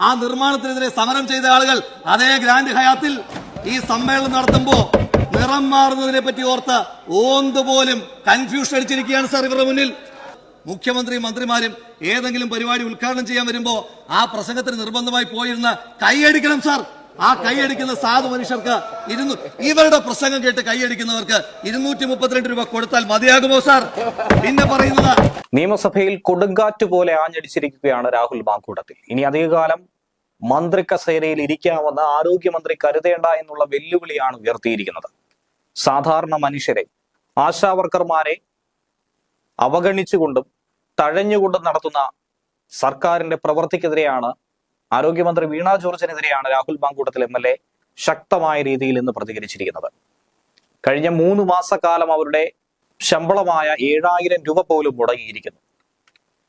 ആ നിർമ്മാണത്തിനെതിരെ സമരം ചെയ്ത ആളുകൾ അതേ ഗ്രാൻഡ് ഹയാത്തിൽ ഈ സമ്മേളനം നടത്തുമ്പോ നിറം മാറുന്നതിനെ പറ്റി ഓർത്ത് ഓന്ത് പോലും കൺഫ്യൂഷൻ അടിച്ചിരിക്കുകയാണ് സാർ ഇവരുടെ മുന്നിൽ. മുഖ്യമന്ത്രി മന്ത്രിമാരും ഏതെങ്കിലും പരിപാടി ഉദ്ഘാടനം ചെയ്യാൻ വരുമ്പോ ആ പ്രസംഗത്തിന് നിർബന്ധമായി പോയിരുന്ന കൈയടിക്കണം സാർ ആ കൈയടിക്കുന്ന സാധു മനുഷ്യർക്ക് ഇരുന്നു ഇവരുടെ പ്രസംഗം കേട്ട് കൈയടിക്കുന്നവർക്ക് ഇരുന്നൂറ്റി മുപ്പത്തിരണ്ട് രൂപ കൊടുത്താൽ മതിയാകുമോ സാർ പിന്നെ പറയുന്നത് നിയമസഭയിൽ കൊടുങ്കാറ്റ് പോലെ ആഞ്ഞടിച്ചിരിക്കുകയാണ് രാഹുൽ മാങ്കൂട്ടത്തിൽ ഇനി അധികകാലം മന്ത്രി കസേരയിൽ ഇരിക്കാമെന്ന് ആരോഗ്യമന്ത്രി കരുതേണ്ട എന്നുള്ള വെല്ലുവിളിയാണ് ഉയർത്തിയിരിക്കുന്നത്. സാധാരണ മനുഷ്യരെ ആശാവർക്കർമാരെ അവഗണിച്ചുകൊണ്ടും തഴഞ്ഞുകൊണ്ടും നടത്തുന്ന സർക്കാരിന്റെ പ്രവൃത്തിക്കെതിരെയാണ് ആരോഗ്യമന്ത്രി Veena ജോർജിനെതിരെയാണ് Rahul Mamkootathil M L A ശക്തമായ രീതിയിൽ ഇന്ന് പ്രതികരിച്ചിരിക്കുന്നത്. കഴിഞ്ഞ മൂന്ന് മാസക്കാലം അവരുടെ ശമ്പളമായ ഏഴായിരം രൂപ പോലും മുടങ്ങിയിരിക്കുന്നു.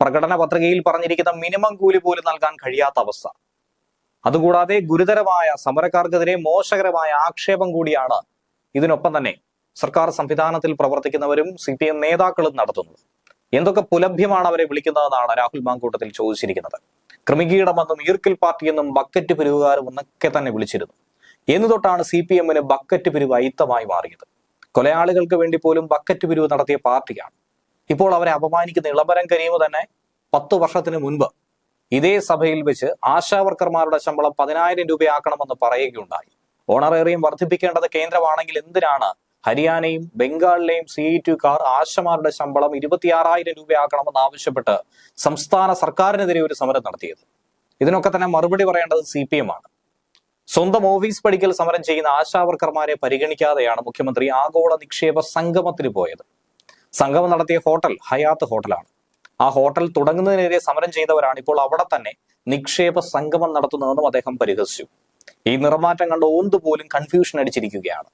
പ്രകടന പത്രികയിൽ പറഞ്ഞിരിക്കുന്ന മിനിമം കൂലി പോലും നൽകാൻ കഴിയാത്ത അവസ്ഥ. അതുകൂടാതെ ഗുരുതരമായ സമരക്കാർക്കെതിരെ മോശകരമായ ആക്ഷേപം കൂടിയാണ് ഇതിനൊപ്പം തന്നെ സർക്കാർ സംവിധാനത്തിൽ പ്രവർത്തിക്കുന്നവരും സി പി എം നേതാക്കളും നടത്തുന്നത്. എന്തൊക്കെ പുലഭ്യമാണ് അവരെ വിളിക്കുന്നതെന്നാണ് രാഹുൽ മാങ്കൂട്ടത്തിൽ ചോദിച്ചിരിക്കുന്നത്. ക്രിമികീടമെന്നും ഈർക്കിൽ പാർട്ടിയെന്നും ബക്കറ്റ് പിരിവുകാരും എന്നൊക്കെ തന്നെ വിളിച്ചിരുന്നു. എന്നു തൊട്ടാണ് സി പി എമ്മിന് ബക്കറ്റ് പിരിവ് അയിത്തമായി മാറിയത്. കൊലയാളികൾക്ക് വേണ്ടി പോലും ബക്കറ്റ് പിരിവ് നടത്തിയ പാർട്ടിയാണ്. ഇപ്പോൾ അവരെ അപമാനിക്കുന്ന ഇളമരം കരീമ് തന്നെ പത്തു വർഷത്തിന് മുൻപ് ഇതേ സഭയിൽ വെച്ച് ആശാവർക്കർമാരുടെ ശമ്പളം പതിനായിരം രൂപയാക്കണമെന്ന് പറയുകയുണ്ടായി. ഓണറേറിയം വർദ്ധിപ്പിക്കേണ്ടത് കേന്ദ്രമാണെങ്കിൽ എന്തിനാണ്? ഹരിയാനയും ബംഗാളിലെയും സി ഐ ടുക്കാർ ആശമാരുടെ ശമ്പളം ഇരുപത്തിയാറായിരം രൂപയാക്കണമെന്ന് ആവശ്യപ്പെട്ട് സംസ്ഥാന സർക്കാരിനെതിരെ ഒരു സമരം നടത്തിയത്. ഇതിനൊക്കെ തന്നെ മറുപടി പറയേണ്ടത് സി പി എം ആണ്. സ്വന്തം ഓഫീസ് പഠിക്കൽ സമരം ചെയ്യുന്ന ആശാവർക്കർമാരെ പരിഗണിക്കാതെയാണ് മുഖ്യമന്ത്രി ആഗോള നിക്ഷേപ സംഗമത്തിന് പോയത്. സംഗമം നടത്തിയ ഹോട്ടൽ ഹയാത്ത് ഹോട്ടലാണ്. ആ ഹോട്ടൽ തുടങ്ങുന്നതിനെതിരെ സമരം ചെയ്തവരാണ് ഇപ്പോൾ അവിടെ തന്നെ നിക്ഷേപ സംഗമം നടത്തുന്നതെന്നും അദ്ദേഹം പരിഹസിച്ചു. ഈ നിറമാറ്റം കണ്ട് ഓന്ത് പോലും കൺഫ്യൂഷൻ അടിച്ചിരിക്കുകയാണ്.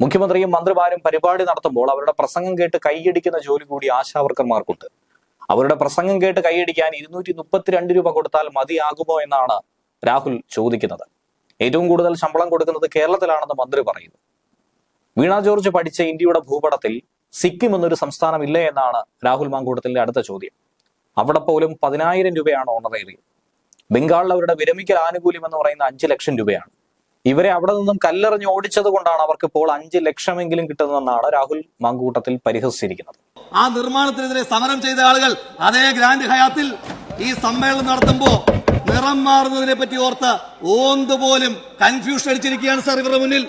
മുഖ്യമന്ത്രിയും മന്ത്രിമാരും പരിപാടി നടത്തുമ്പോൾ അവരുടെ പ്രസംഗം കേട്ട് കൈയടിക്കുന്ന ജോലി കൂടി ആശാവർക്കർമാർക്കുണ്ട്. അവരുടെ പ്രസംഗം കേട്ട് കൈയടിക്കാൻ ഇരുന്നൂറ്റി മുപ്പത്തിരണ്ട് രൂപ കൊടുത്താൽ മതിയാകുമോ എന്നാണ് രാഹുൽ ചോദിക്കുന്നത്. ഏറ്റവും കൂടുതൽ ശമ്പളം കൊടുക്കുന്നത് കേരളത്തിലാണെന്ന് മന്ത്രി പറയുന്നു. വീണ ജോർജ് പഠിച്ച ഇന്ത്യയുടെ ഭൂപടത്തിൽ സിക്കിം എന്നൊരു സംസ്ഥാനം ഇല്ലേ എന്നാണ് രാഹുൽ മാങ്കൂട്ടത്തിന്റെ അടുത്ത ചോദ്യം. അവിടെ പോലും പതിനായിരം രൂപയാണ് ഓണറേറിയം. ബംഗാളിൽ അവരുടെ വിരമിക്കൽ ആനുകൂല്യം എന്ന് പറയുന്ന അഞ്ച് ലക്ഷം രൂപയാണ്. ഇവരെ അവിടെ നിന്നും കല്ലെറിഞ്ഞ് ഓടിച്ചത് കൊണ്ടാണ് അവർക്ക് ഇപ്പോൾ അഞ്ച് ലക്ഷമെങ്കിലും കിട്ടുന്നതെന്നാണ് രാഹുൽ മാങ്കൂട്ടത്തിൽ പരിഹസിച്ചിരിക്കുന്നത്. ആ നിർമ്മാണത്തിനെതിരെ സമരം ചെയ്ത ആളുകൾ അതേ ഗ്രാൻഡ് ഹയാത്തിൽ ഈ സമ്മേളനം നടത്തുമ്പോ നിറം മാറുന്നതിനെ പറ്റി ഓർത്ത് ഓന്ത് പോലും കൺഫ്യൂഷൻ അടിച്ചിരിക്കുകയാണ് സർ ഇവരുടെ മുന്നിൽ.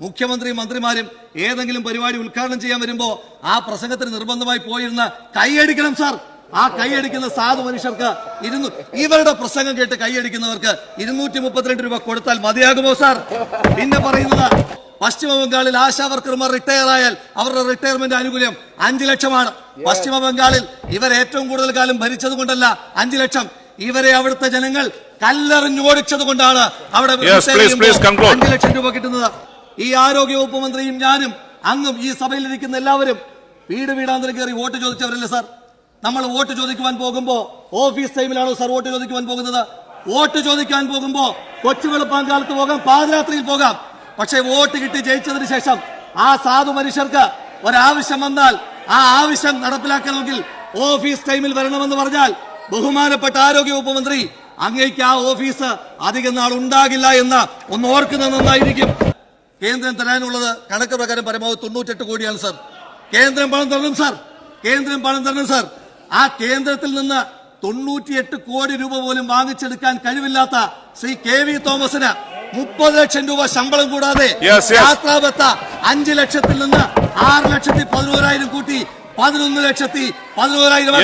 മുഖ്യമന്ത്രിയും മന്ത്രിമാരും ഏതെങ്കിലും പരിപാടി ഉദ്ഘാടനം ചെയ്യാൻ വരുമ്പോ ആ പ്രസംഗത്തിന് നിർബന്ധമായി പോയിരുന്ന കൈയടിക്കണം സാർ. ആ കൈയടിക്കുന്ന സാധു മനുഷ്യർക്ക് ഇരുന്നു ഇവരുടെ പ്രസംഗം കേട്ട് കൈയടിക്കുന്നവർക്ക് ഇരുന്നൂറ്റി മുപ്പത്തിരണ്ട് രൂപ കൊടുത്താൽ മതിയാകുമോ സാർ? പിന്നെ പറയുന്നത് പശ്ചിമ ബംഗാളിൽ ആശാ വർക്കർമാർ റിട്ടയർ ആയാൽ അവരുടെ റിട്ടയർമെന്റ് ആനുകൂല്യം അഞ്ചു ലക്ഷമാണ്. പശ്ചിമ ബംഗാളിൽ ഇവർ ഏറ്റവും കൂടുതൽ കാലം ഭരിച്ചത് കൊണ്ടല്ല അഞ്ചു ലക്ഷം. ഇവരെ അവിടുത്തെ ജനങ്ങൾ കല്ലെറിഞ്ഞോടിച്ചത് കൊണ്ടാണ് അവിടെ. അഞ്ച് ലക്ഷം രൂപ കിട്ടുന്നത്. ഈ ആരോഗ്യ വകുപ്പ് മന്ത്രിയും ഞാനും അങ്ങും ഈ സഭയിൽ ഇരിക്കുന്ന എല്ലാവരും വീട് വീടാന്തരം കയറി വോട്ട് ചോദിച്ചവരല്ലേ സാർ? നമ്മൾ വോട്ട് ചോദിക്കുവാൻ പോകുമ്പോൾ ഓഫീസ് ടൈമിലാണോ സാർ വോട്ട് ചോദിക്കുവാൻ പോകുന്നത്? വോട്ട് ചോദിക്കാൻ പോകുമ്പോൾ കൊച്ചു വെളുപ്പാങ്കാലത്ത് പോകാം പാതിരാത്രിയിൽ പോകാം. പക്ഷേ വോട്ട് കിട്ടി ജയിച്ചതിന് ശേഷം ആ സാധു മനുഷ്യർക്ക് ഒരാവശ്യം വന്നാൽ ആ ആവശ്യം നടപ്പിലാക്കണമെങ്കിൽ ഓഫീസ് ടൈമിൽ വരണമെന്ന് പറഞ്ഞാൽ ബഹുമാനപ്പെട്ട ആരോഗ്യ വകുപ്പ് മന്ത്രി അങ്ങേക്ക് ആ ഓഫീസ് അധികം നാൾ ഉണ്ടാകില്ല എന്ന് ഒന്ന് ഓർക്കുന്നത് നന്നായിരിക്കും. കേന്ദ്രം തരാനുള്ളത് കണക്ക് പ്രകാരം പരമാവധി തൊണ്ണൂറ്റെട്ട് കോടിയാണ് സാർ. കേന്ദ്രം പണം തരണം സാർ. കേന്ദ്രം പണം തരണം സാർ. ആ കേന്ദ്രത്തിൽ നിന്ന് തൊണ്ണൂറ്റിയെട്ട് കോടി രൂപ പോലും വാങ്ങിച്ചെടുക്കാൻ കഴിവില്ലാത്ത ശ്രീ കെ വി തോമസിന് മുപ്പത് ലക്ഷം രൂപ ശമ്പളം കൂടാതെ. യാത്രാബത്ത അഞ്ച് ലക്ഷത്തിൽ നിന്ന് ആറ് ലക്ഷത്തി പതിനോരായിരം കൂട്ടി പതിനൊന്ന് ലക്ഷത്തി പതിനോരായിരം